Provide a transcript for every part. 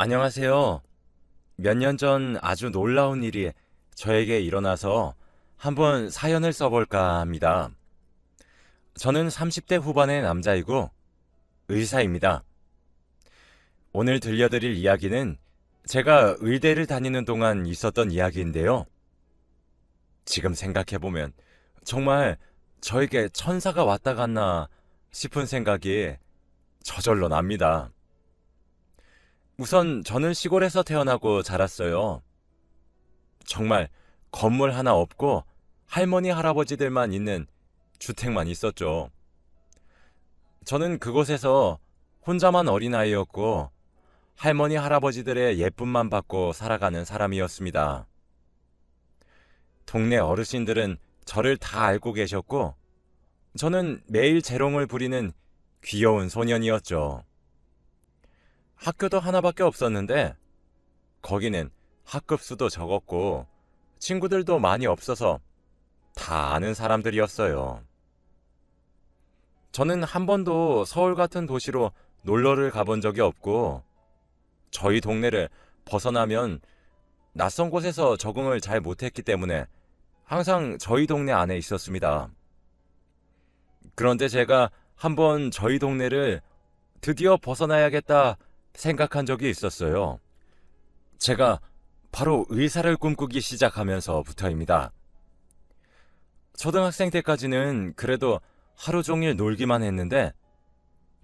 안녕하세요. 몇 년 전 아주 놀라운 일이 저에게 일어나서 한번 사연을 써볼까 합니다. 저는 30대 후반의 남자이고 의사입니다. 오늘 들려드릴 이야기는 제가 의대를 다니는 동안 있었던 이야기인데요. 지금 생각해보면 정말 저에게 천사가 왔다 갔나 싶은 생각이 저절로 납니다. 우선 저는 시골에서 태어나고 자랐어요. 정말 건물 하나 없고 할머니 할아버지들만 있는 주택만 있었죠. 저는 그곳에서 혼자만 어린아이였고 할머니 할아버지들의 예쁨만 받고 살아가는 사람이었습니다. 동네 어르신들은 저를 다 알고 계셨고 저는 매일 재롱을 부리는 귀여운 소년이었죠. 학교도 하나밖에 없었는데 거기는 학급 수도 적었고 친구들도 많이 없어서 다 아는 사람들이었어요. 저는 한 번도 서울 같은 도시로 놀러를 가본 적이 없고 저희 동네를 벗어나면 낯선 곳에서 적응을 잘 못했기 때문에 항상 저희 동네 안에 있었습니다. 그런데 제가 한번 저희 동네를 드디어 벗어나야겠다 생각한 적이 있었어요. 제가 바로 의사를 꿈꾸기 시작하면서부터입니다. 초등학생 때까지는 그래도 하루 종일 놀기만 했는데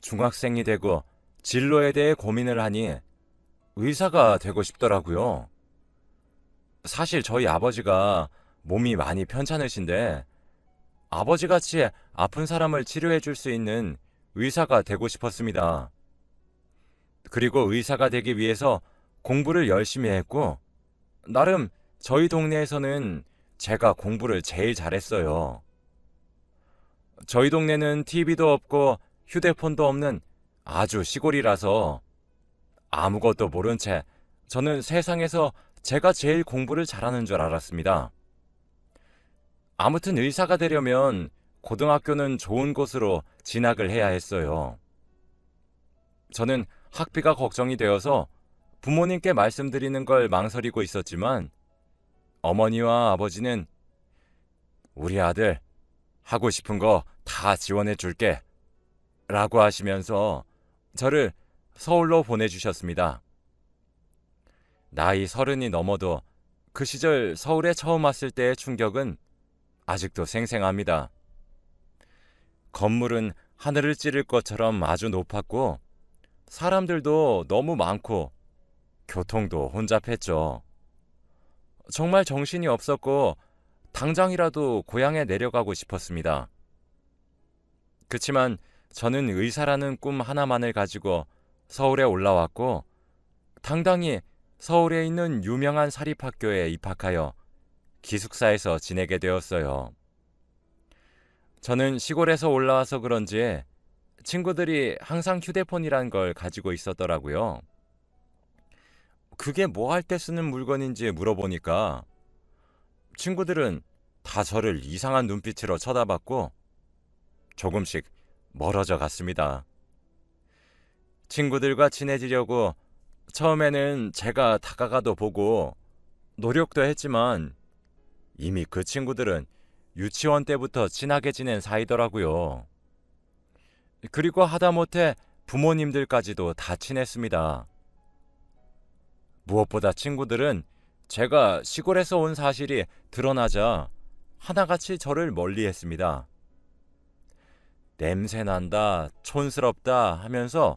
중학생이 되고 진로에 대해 고민을 하니 의사가 되고 싶더라고요. 사실 저희 아버지가 몸이 많이 편찮으신데 아버지 같이 아픈 사람을 치료해 줄 수 있는 의사가 되고 싶었습니다. 그리고 의사가 되기 위해서 공부를 열심히 했고, 나름 저희 동네에서는 제가 공부를 제일 잘했어요. 저희 동네는 TV도 없고 휴대폰도 없는 아주 시골이라서 아무것도 모른 채 저는 세상에서 제가 제일 공부를 잘하는 줄 알았습니다. 아무튼 의사가 되려면 고등학교는 좋은 곳으로 진학을 해야 했어요. 저는 학비가 걱정이 되어서 부모님께 말씀드리는 걸 망설이고 있었지만 어머니와 아버지는 우리 아들 하고 싶은 거 다 지원해 줄게 라고 하시면서 저를 서울로 보내주셨습니다. 나이 서른이 넘어도 그 시절 서울에 처음 왔을 때의 충격은 아직도 생생합니다. 건물은 하늘을 찌를 것처럼 아주 높았고 사람들도 너무 많고 교통도 혼잡했죠. 정말 정신이 없었고 당장이라도 고향에 내려가고 싶었습니다. 그치만 저는 의사라는 꿈 하나만을 가지고 서울에 올라왔고 당당히 서울에 있는 유명한 사립학교에 입학하여 기숙사에서 지내게 되었어요. 저는 시골에서 올라와서 그런지 친구들이 항상 휴대폰이란 걸 가지고 있었더라고요. 그게 뭐 할 때 쓰는 물건인지 물어보니까 친구들은 다 저를 이상한 눈빛으로 쳐다봤고 조금씩 멀어져 갔습니다. 친구들과 친해지려고 처음에는 제가 다가가도 보고 노력도 했지만 이미 그 친구들은 유치원 때부터 친하게 지낸 사이더라고요. 그리고 하다못해 부모님들까지도 다 친했습니다. 무엇보다 친구들은 제가 시골에서 온 사실이 드러나자 하나같이 저를 멀리 했습니다. 냄새 난다, 촌스럽다 하면서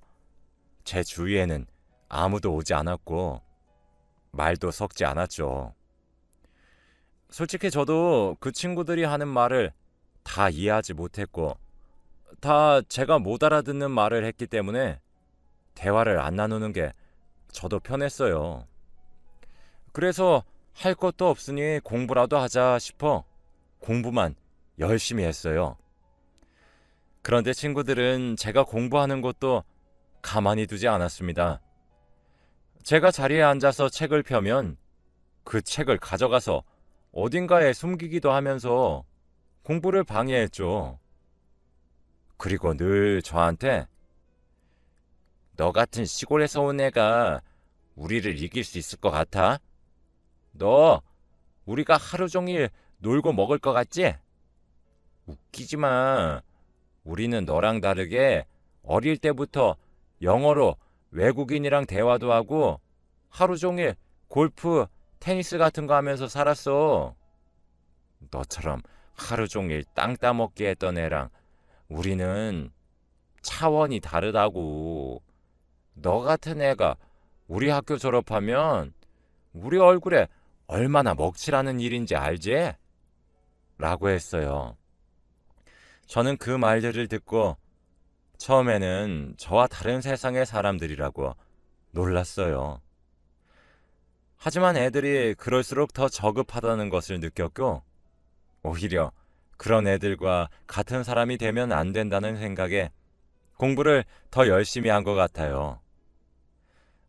제 주위에는 아무도 오지 않았고 말도 섞지 않았죠. 솔직히 저도 그 친구들이 하는 말을 다 이해하지 못했고 다 제가 못 알아듣는 말을 했기 때문에 대화를 안 나누는 게 저도 편했어요. 그래서 할 것도 없으니 공부라도 하자 싶어 공부만 열심히 했어요. 그런데 친구들은 제가 공부하는 것도 가만히 두지 않았습니다. 제가 자리에 앉아서 책을 펴면 그 책을 가져가서 어딘가에 숨기기도 하면서 공부를 방해했죠. 그리고 늘 저한테 너 같은 시골에서 온 애가 우리를 이길 수 있을 것 같아? 너 우리가 하루 종일 놀고 먹을 것 같지? 웃기지 마. 우리는 너랑 다르게 어릴 때부터 영어로 외국인이랑 대화도 하고 하루 종일 골프, 테니스 같은 거 하면서 살았어. 너처럼 하루 종일 땅 따먹기 했던 애랑 우리는 차원이 다르다고. 너 같은 애가 우리 학교 졸업하면 우리 얼굴에 얼마나 먹칠하는 일인지 알지? 라고 했어요. 저는 그 말들을 듣고 처음에는 저와 다른 세상의 사람들이라고 놀랐어요. 하지만 애들이 그럴수록 더 저급하다는 것을 느꼈고, 오히려 그런 애들과 같은 사람이 되면 안 된다는 생각에 공부를 더 열심히 한 것 같아요.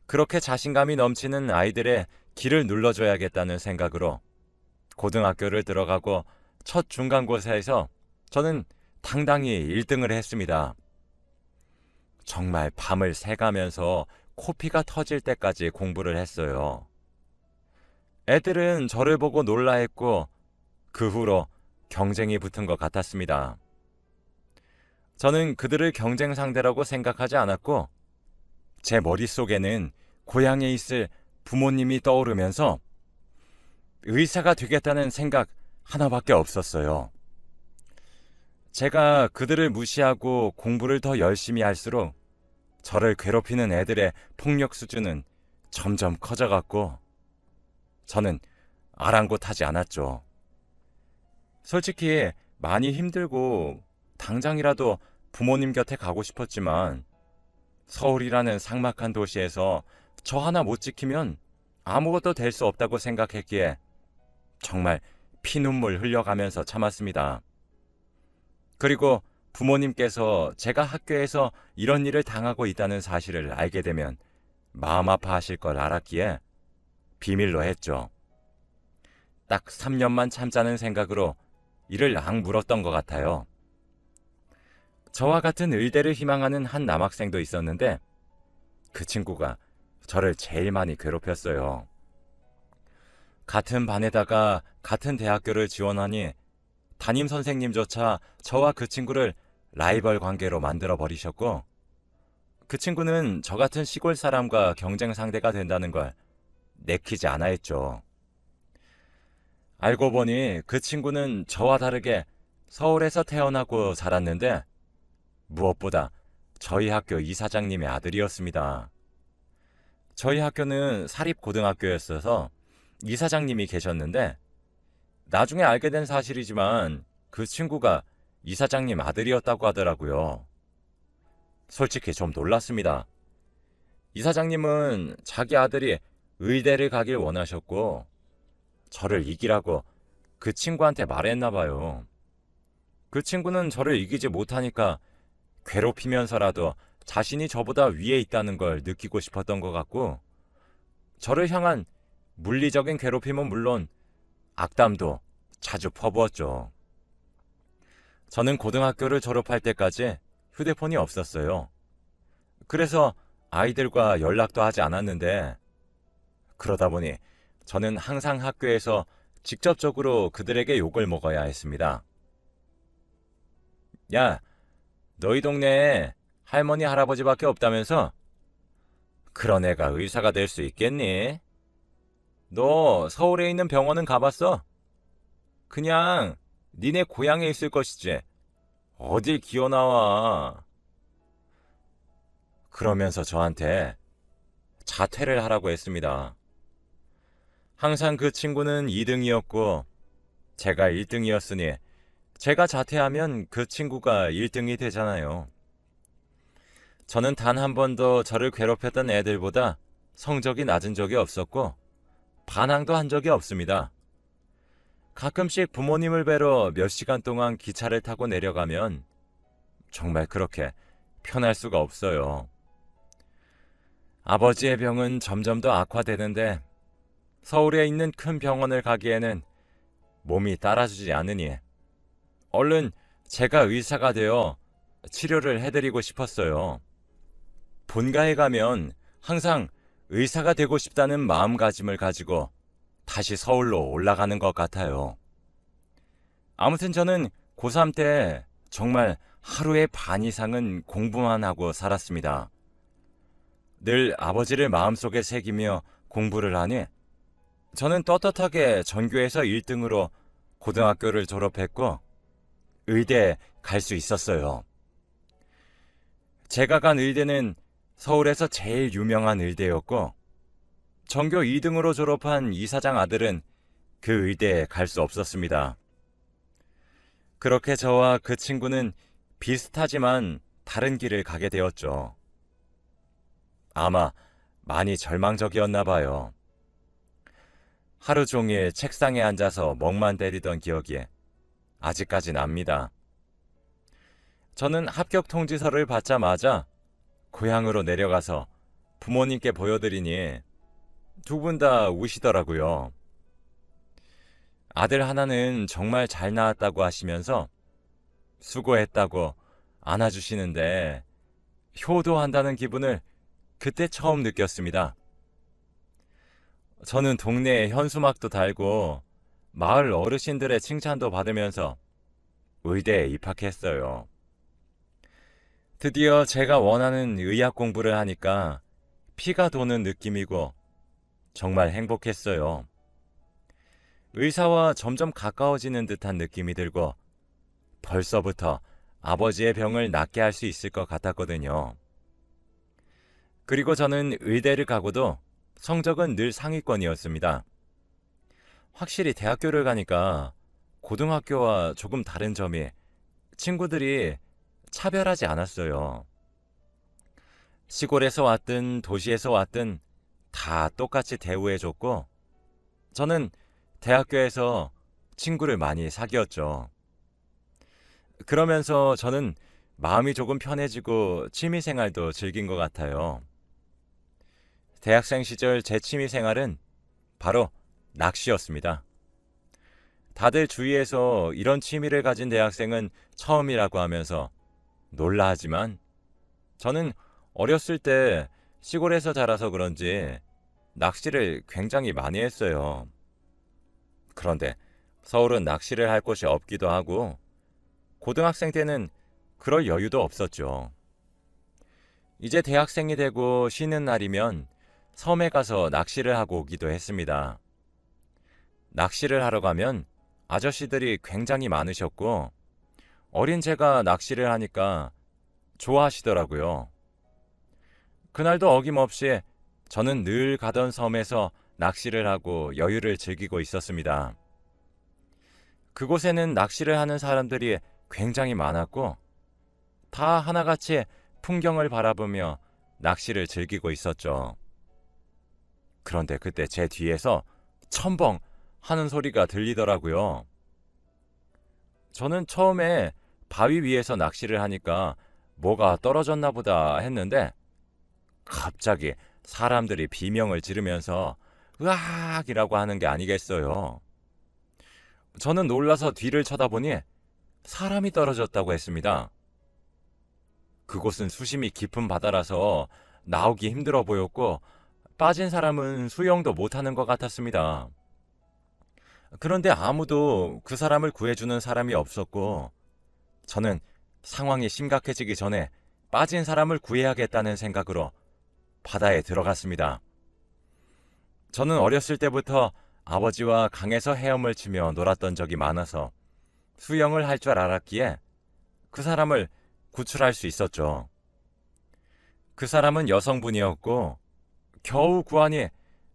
그렇게 자신감이 넘치는 아이들의 길을 눌러줘야겠다는 생각으로 고등학교를 들어가고 첫 중간고사에서 저는 당당히 1등을 했습니다. 정말 밤을 새가면서 코피가 터질 때까지 공부를 했어요. 애들은 저를 보고 놀라했고 그 후로 경쟁이 붙은 것 같았습니다. 저는 그들을 경쟁 상대라고 생각하지 않았고 제 머릿속에는 고향에 있을 부모님이 떠오르면서 의사가 되겠다는 생각 하나밖에 없었어요. 제가 그들을 무시하고 공부를 더 열심히 할수록 저를 괴롭히는 애들의 폭력 수준은 점점 커져갔고 저는 아랑곳하지 않았죠. 솔직히 많이 힘들고 당장이라도 부모님 곁에 가고 싶었지만 서울이라는 삭막한 도시에서 저 하나 못 지키면 아무것도 될 수 없다고 생각했기에 정말 피눈물 흘려가면서 참았습니다. 그리고 부모님께서 제가 학교에서 이런 일을 당하고 있다는 사실을 알게 되면 마음 아파하실 걸 알았기에 비밀로 했죠. 딱 3년만 참자는 생각으로 이를 악물었던 것 같아요. 저와 같은 의대를 희망하는 한 남학생도 있었는데 그 친구가 저를 제일 많이 괴롭혔어요. 같은 반에다가 같은 대학교를 지원하니 담임 선생님조차 저와 그 친구를 라이벌 관계로 만들어 버리셨고 그 친구는 저 같은 시골 사람과 경쟁 상대가 된다는 걸 내키지 않아 했죠. 알고 보니 그 친구는 저와 다르게 서울에서 태어나고 자랐는데 무엇보다 저희 학교 이사장님의 아들이었습니다. 저희 학교는 사립고등학교였어서 이사장님이 계셨는데 나중에 알게 된 사실이지만 그 친구가 이사장님 아들이었다고 하더라고요. 솔직히 좀 놀랐습니다. 이사장님은 자기 아들이 의대를 가길 원하셨고 저를 이기라고 그 친구한테 말했나 봐요. 그 친구는 저를 이기지 못하니까 괴롭히면서라도 자신이 저보다 위에 있다는 걸 느끼고 싶었던 것 같고 저를 향한 물리적인 괴롭힘은 물론 악담도 자주 퍼부었죠. 저는 고등학교를 졸업할 때까지 휴대폰이 없었어요. 그래서 아이들과 연락도 하지 않았는데 그러다 보니 저는 항상 학교에서 직접적으로 그들에게 욕을 먹어야 했습니다. 야, 너희 동네에 할머니 할아버지밖에 없다면서? 그런 애가 의사가 될 수 있겠니? 너 서울에 있는 병원은 가봤어? 그냥 니네 고향에 있을 것이지. 어딜 기어 나와. 그러면서 저한테 자퇴를 하라고 했습니다. 항상 그 친구는 2등이었고 제가 1등이었으니 제가 자퇴하면 그 친구가 1등이 되잖아요. 저는 단 한 번도 저를 괴롭혔던 애들보다 성적이 낮은 적이 없었고 반항도 한 적이 없습니다. 가끔씩 부모님을 뵈러 몇 시간 동안 기차를 타고 내려가면 정말 그렇게 편할 수가 없어요. 아버지의 병은 점점 더 악화되는데 서울에 있는 큰 병원을 가기에는 몸이 따라주지 않으니 얼른 제가 의사가 되어 치료를 해드리고 싶었어요. 본가에 가면 항상 의사가 되고 싶다는 마음가짐을 가지고 다시 서울로 올라가는 것 같아요. 아무튼 저는 고3 때 정말 하루에 반 이상은 공부만 하고 살았습니다. 늘 아버지를 마음속에 새기며 공부를 하니 저는 떳떳하게 전교에서 1등으로 고등학교를 졸업했고 의대에 갈수 있었어요. 제가 간 의대는 서울에서 제일 유명한 의대였고 전교 2등으로 졸업한 이사장 아들은 그 의대에 갈 수 없었습니다. 그렇게 저와 그 친구는 비슷하지만 다른 길을 가게 되었죠. 아마 많이 절망적이었나 봐요. 하루 종일 책상에 앉아서 멍만 때리던 기억이 아직까지 납니다. 저는 합격 통지서를 받자마자 고향으로 내려가서 부모님께 보여드리니 두 분 다 우시더라고요. 아들 하나는 정말 잘 나왔다고 하시면서 수고했다고 안아주시는데 효도한다는 기분을 그때 처음 느꼈습니다. 저는 동네에 현수막도 달고 마을 어르신들의 칭찬도 받으면서 의대에 입학했어요. 드디어 제가 원하는 의학 공부를 하니까 피가 도는 느낌이고 정말 행복했어요. 의사와 점점 가까워지는 듯한 느낌이 들고 벌써부터 아버지의 병을 낫게 할 수 있을 것 같았거든요. 그리고 저는 의대를 가고도 성적은 늘 상위권이었습니다. 확실히 대학교를 가니까 고등학교와 조금 다른 점이 친구들이 차별하지 않았어요. 시골에서 왔든 도시에서 왔든 다 똑같이 대우해줬고, 저는 대학교에서 친구를 많이 사귀었죠. 그러면서 저는 마음이 조금 편해지고 취미 생활도 즐긴 것 같아요. 대학생 시절 제 취미 생활은 바로 낚시였습니다. 다들 주위에서 이런 취미를 가진 대학생은 처음이라고 하면서 놀라 하지만 저는 어렸을 때 시골에서 자라서 그런지 낚시를 굉장히 많이 했어요. 그런데 서울은 낚시를 할 곳이 없기도 하고 고등학생 때는 그럴 여유도 없었죠. 이제 대학생이 되고 쉬는 날이면 섬에 가서 낚시를 하고 오기도 했습니다. 낚시를 하러 가면 아저씨들이 굉장히 많으셨고 어린 제가 낚시를 하니까 좋아하시더라고요. 그날도 어김없이 저는 늘 가던 섬에서 낚시를 하고 여유를 즐기고 있었습니다. 그곳에는 낚시를 하는 사람들이 굉장히 많았고 다 하나같이 풍경을 바라보며 낚시를 즐기고 있었죠. 그런데 그때 제 뒤에서 첨벙 하는 소리가 들리더라고요. 저는 처음에 바위 위에서 낚시를 하니까 뭐가 떨어졌나 보다 했는데 갑자기 사람들이 비명을 지르면서 으악이라고 하는 게 아니겠어요. 저는 놀라서 뒤를 쳐다보니 사람이 떨어졌다고 했습니다. 그곳은 수심이 깊은 바다라서 나오기 힘들어 보였고 빠진 사람은 수영도 못하는 것 같았습니다. 그런데 아무도 그 사람을 구해주는 사람이 없었고 저는 상황이 심각해지기 전에 빠진 사람을 구해야겠다는 생각으로 바다에 들어갔습니다. 저는 어렸을 때부터 아버지와 강에서 헤엄을 치며 놀았던 적이 많아서 수영을 할 줄 알았기에 그 사람을 구출할 수 있었죠. 그 사람은 여성분이었고 겨우 구하니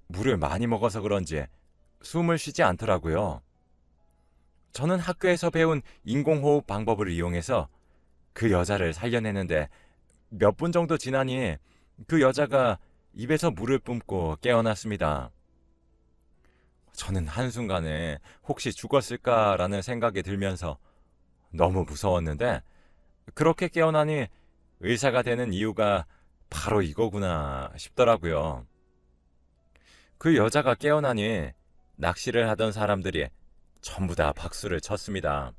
물을 많이 먹어서 그런지 숨을 쉬지 않더라고요. 저는 학교에서 배운 인공호흡 방법을 이용해서 그 여자를 살려내는데 몇 분 정도 지나니 그 여자가 입에서 물을 뿜고 깨어났습니다. 저는 한순간에 혹시 죽었을까라는 생각이 들면서 너무 무서웠는데 그렇게 깨어나니 의사가 되는 이유가 바로 이거구나 싶더라고요. 그 여자가 깨어나니 낚시를 하던 사람들이 전부 다 박수를 쳤습니다.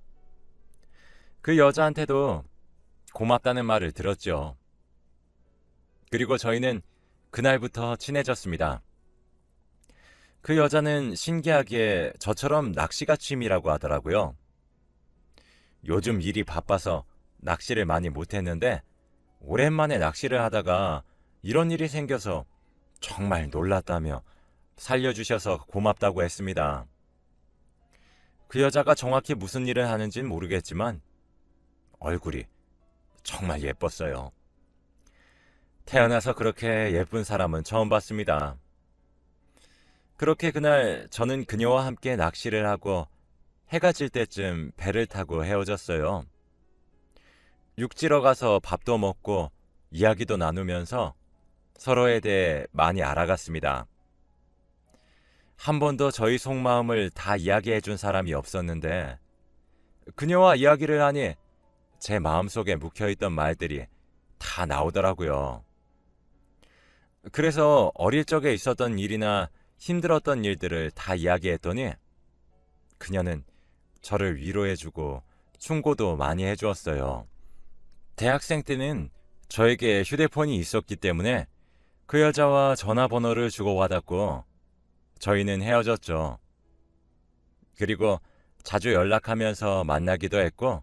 그 여자한테도 고맙다는 말을 들었죠. 그리고 저희는 그날부터 친해졌습니다. 그 여자는 신기하게 저처럼 낚시가 취미라고 하더라고요. 요즘 일이 바빠서 낚시를 많이 못했는데 오랜만에 낚시를 하다가 이런 일이 생겨서 정말 놀랐다며 살려주셔서 고맙다고 했습니다. 그 여자가 정확히 무슨 일을 하는지는 모르겠지만 얼굴이 정말 예뻤어요. 태어나서 그렇게 예쁜 사람은 처음 봤습니다. 그렇게 그날 저는 그녀와 함께 낚시를 하고 해가 질 때쯤 배를 타고 헤어졌어요. 육지로 가서 밥도 먹고 이야기도 나누면서 서로에 대해 많이 알아갔습니다. 한 번도 저희 속마음을 다 이야기해 준 사람이 없었는데 그녀와 이야기를 하니 제 마음속에 묵혀있던 말들이 다 나오더라고요. 그래서 어릴 적에 있었던 일이나 힘들었던 일들을 다 이야기했더니 그녀는 저를 위로해주고 충고도 많이 해주었어요. 대학생 때는 저에게 휴대폰이 있었기 때문에 그 여자와 전화번호를 주고받았고 저희는 헤어졌죠. 그리고 자주 연락하면서 만나기도 했고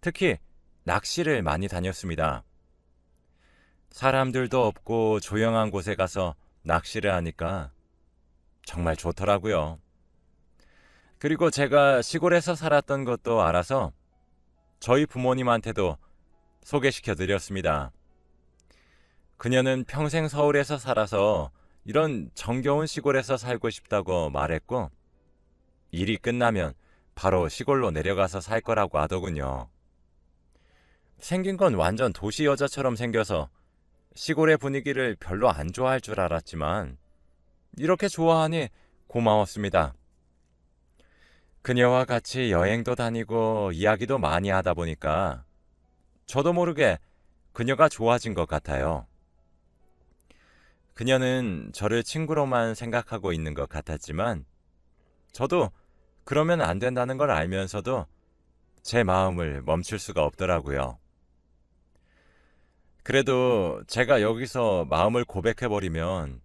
특히 낚시를 많이 다녔습니다. 사람들도 없고 조용한 곳에 가서 낚시를 하니까 정말 좋더라고요. 그리고 제가 시골에서 살았던 것도 알아서 저희 부모님한테도 소개시켜 드렸습니다. 그녀는 평생 서울에서 살아서 이런 정겨운 시골에서 살고 싶다고 말했고, 일이 끝나면 바로 시골로 내려가서 살 거라고 하더군요. 생긴 건 완전 도시 여자처럼 생겨서 시골의 분위기를 별로 안 좋아할 줄 알았지만, 이렇게 좋아하니 고마웠습니다. 그녀와 같이 여행도 다니고 이야기도 많이 하다 보니까 저도 모르게 그녀가 좋아진 것 같아요. 그녀는 저를 친구로만 생각하고 있는 것 같았지만 저도 그러면 안 된다는 걸 알면서도 제 마음을 멈출 수가 없더라고요. 그래도 제가 여기서 마음을 고백해버리면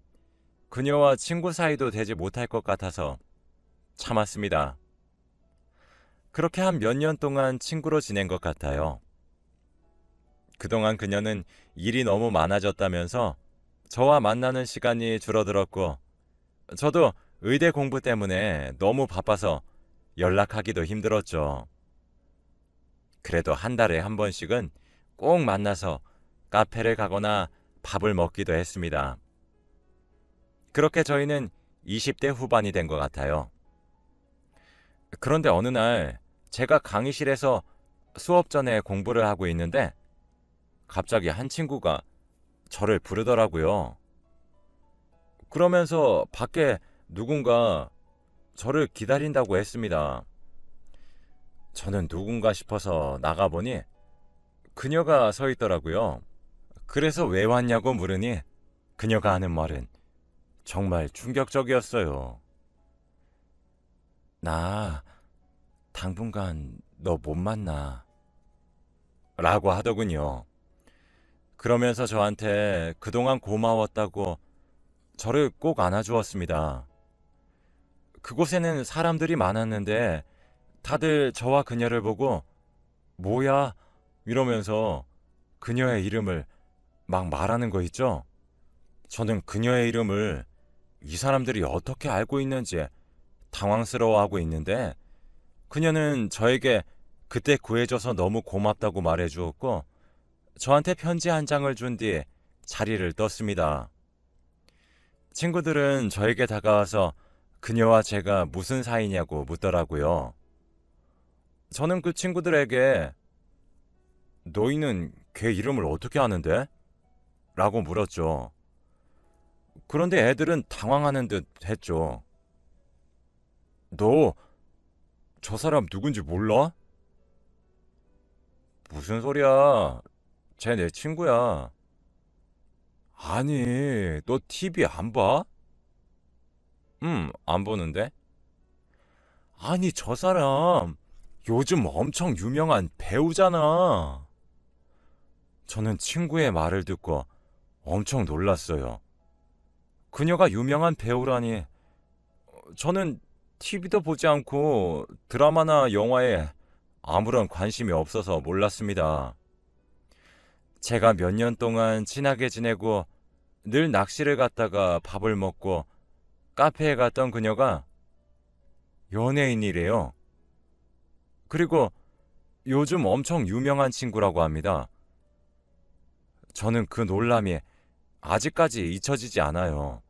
그녀와 친구 사이도 되지 못할 것 같아서 참았습니다. 그렇게 한 몇 년 동안 친구로 지낸 것 같아요. 그동안 그녀는 일이 너무 많아졌다면서 저와 만나는 시간이 줄어들었고, 저도 의대 공부 때문에 너무 바빠서 연락하기도 힘들었죠. 그래도 한 달에 한 번씩은 꼭 만나서 카페를 가거나 밥을 먹기도 했습니다. 그렇게 저희는 20대 후반이 된 것 같아요. 그런데 어느 날 제가 강의실에서 수업 전에 공부를 하고 있는데 갑자기 한 친구가 저를 부르더라고요. 그러면서 밖에 누군가 저를 기다린다고 했습니다. 저는 누군가 싶어서 나가보니 그녀가 서 있더라고요. 그래서 왜 왔냐고 물으니 그녀가 하는 말은 정말 충격적이었어요. 나 당분간 너 못 만나. 라고 하더군요. 그러면서 저한테 그동안 고마웠다고 저를 꼭 안아주었습니다. 그곳에는 사람들이 많았는데 다들 저와 그녀를 보고 뭐야? 이러면서 그녀의 이름을 막 말하는 거 있죠? 저는 그녀의 이름을 이 사람들이 어떻게 알고 있는지 당황스러워하고 있는데 그녀는 저에게 그때 구해줘서 너무 고맙다고 말해 주었고 저한테 편지 한 장을 준 뒤 자리를 떴습니다. 친구들은 저에게 다가와서 그녀와 제가 무슨 사이냐고 묻더라고요. 저는 그 친구들에게 너희는 걔 이름을 어떻게 아는데? 라고 물었죠. 그런데 애들은 당황하는 듯 했죠. 너, 저 사람 누군지 몰라? 무슨 소리야. 쟤 내 친구야. 아니, 너 TV 안 봐? 음, 안 보는데? 아니, 저 사람 요즘 엄청 유명한 배우잖아. 저는 친구의 말을 듣고 엄청 놀랐어요. 그녀가 유명한 배우라니. 저는 TV도 보지 않고 드라마나 영화에 아무런 관심이 없어서 몰랐습니다. 제가 몇 년 동안 친하게 지내고 늘 낚시를 갔다가 밥을 먹고 카페에 갔던 그녀가 연예인이래요. 그리고 요즘 엄청 유명한 친구라고 합니다. 저는 그 놀람이 아직까지 잊혀지지 않아요.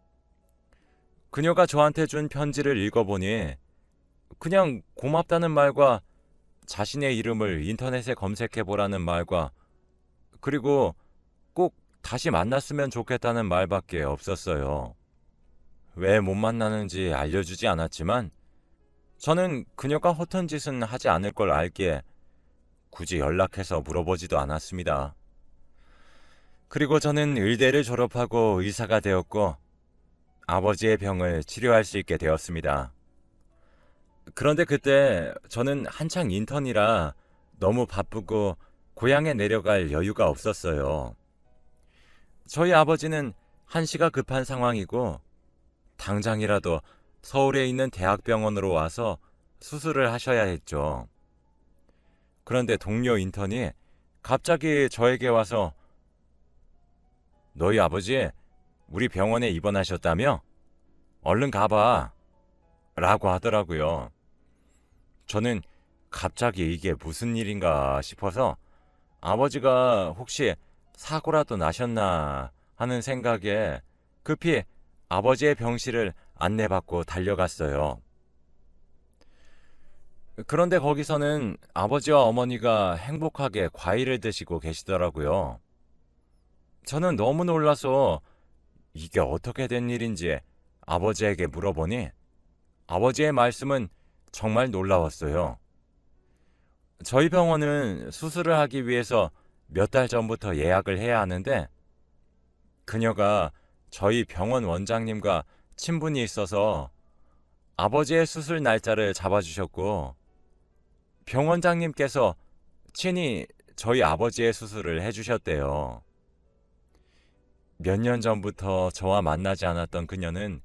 그녀가 저한테 준 편지를 읽어보니 그냥 고맙다는 말과 자신의 이름을 인터넷에 검색해 보라는 말과 그리고 꼭 다시 만났으면 좋겠다는 말밖에 없었어요. 왜 못 만나는지 알려주지 않았지만 저는 그녀가 허튼 짓은 하지 않을 걸 알기에 굳이 연락해서 물어보지도 않았습니다. 그리고 저는 의대를 졸업하고 의사가 되었고 아버지의 병을 치료할 수 있게 되었습니다. 그런데 그때 저는 한창 인턴이라 너무 바쁘고 고향에 내려갈 여유가 없었어요. 저희 아버지는 한시가 급한 상황이고 당장이라도 서울에 있는 대학병원으로 와서 수술을 하셔야 했죠. 그런데 동료 인턴이 갑자기 저에게 와서 너희 아버지 우리 병원에 입원하셨다며? 얼른 가봐. 라고 하더라고요. 저는 갑자기 이게 무슨 일인가 싶어서 아버지가 혹시 사고라도 나셨나 하는 생각에 급히 아버지의 병실을 안내받고 달려갔어요. 그런데 거기서는 아버지와 어머니가 행복하게 과일을 드시고 계시더라고요. 저는 너무 놀라서 이게 어떻게 된 일인지 아버지에게 물어보니 아버지의 말씀은 정말 놀라웠어요. 저희 병원은 수술을 하기 위해서 몇 달 전부터 예약을 해야 하는데 그녀가 저희 병원 원장님과 친분이 있어서 아버지의 수술 날짜를 잡아주셨고 병원장님께서 친히 저희 아버지의 수술을 해주셨대요. 몇 년 전부터 저와 만나지 않았던 그녀는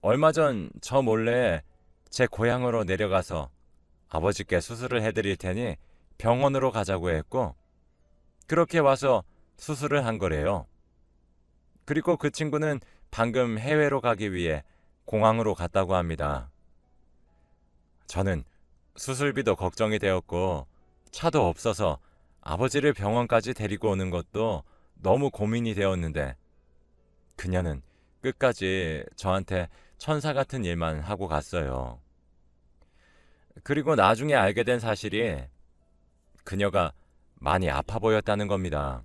얼마 전 저 몰래 제 고향으로 내려가서 아버지께 수술을 해드릴 테니 병원으로 가자고 했고 그렇게 와서 수술을 한 거래요. 그리고 그 친구는 방금 해외로 가기 위해 공항으로 갔다고 합니다. 저는 수술비도 걱정이 되었고 차도 없어서 아버지를 병원까지 데리고 오는 것도 너무 고민이 되었는데 그녀는 끝까지 저한테 천사 같은 일만 하고 갔어요. 그리고 나중에 알게 된 사실이 그녀가 많이 아파 보였다는 겁니다.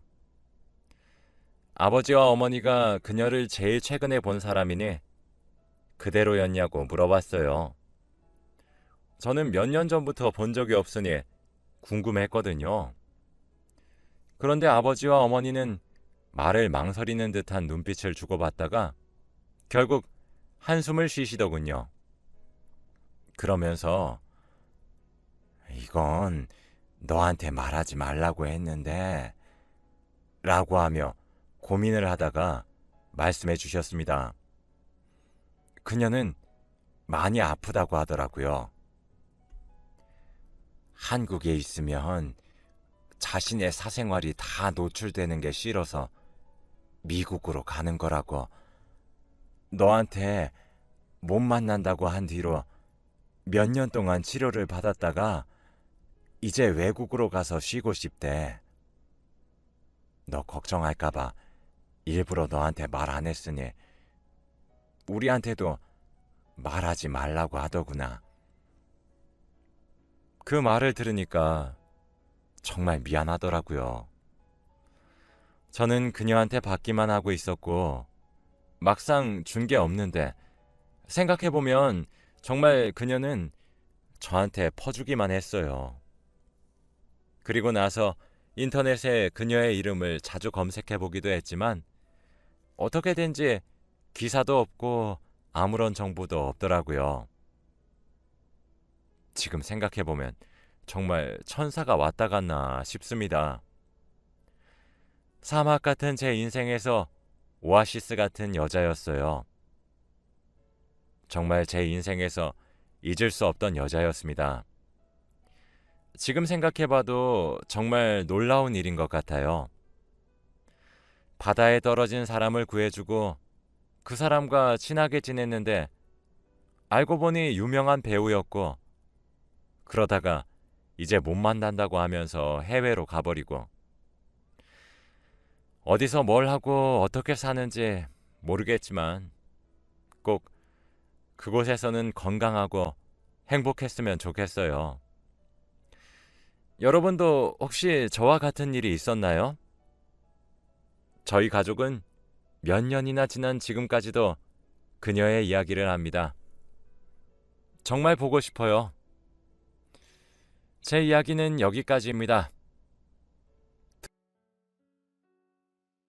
아버지와 어머니가 그녀를 제일 최근에 본 사람이니 그대로였냐고 물어봤어요. 저는 몇 년 전부터 본 적이 없으니 궁금했거든요. 그런데 아버지와 어머니는 말을 망설이는 듯한 눈빛을 주고받다가 결국 한숨을 쉬시더군요. 그러면서 이건 너한테 말하지 말라고 했는데 라고 하며 고민을 하다가 말씀해 주셨습니다. 그녀는 많이 아프다고 하더라고요. 한국에 있으면 자신의 사생활이 다 노출되는 게 싫어서 미국으로 가는 거라고. 너한테 못 만난다고 한 뒤로 몇 년 동안 치료를 받았다가 이제 외국으로 가서 쉬고 싶대. 너 걱정할까봐 일부러 너한테 말 안 했으니 우리한테도 말하지 말라고 하더구나. 그 말을 들으니까 정말 미안하더라고요. 저는 그녀한테 받기만 하고 있었고 막상 준 게 없는데 생각해보면 정말 그녀는 저한테 퍼주기만 했어요. 그리고 나서 인터넷에 그녀의 이름을 자주 검색해 보기도 했지만 어떻게 된지 기사도 없고 아무런 정보도 없더라고요. 지금 생각해 보면 정말 천사가 왔다 갔나 싶습니다. 사막 같은 제 인생에서 오아시스 같은 여자였어요. 정말 제 인생에서 잊을 수 없던 여자였습니다. 지금 생각해봐도 정말 놀라운 일인 것 같아요. 바다에 떨어진 사람을 구해주고 그 사람과 친하게 지냈는데 알고 보니 유명한 배우였고 그러다가 이제 못 만난다고 하면서 해외로 가버리고 어디서 뭘 하고 어떻게 사는지 모르겠지만 꼭 그곳에서는 건강하고 행복했으면 좋겠어요. 여러분도 혹시 저와 같은 일이 있었나요? 저희 가족은 몇 년이나 지난 지금까지도 그녀의 이야기를 합니다. 정말 보고 싶어요. 제 이야기는 여기까지입니다.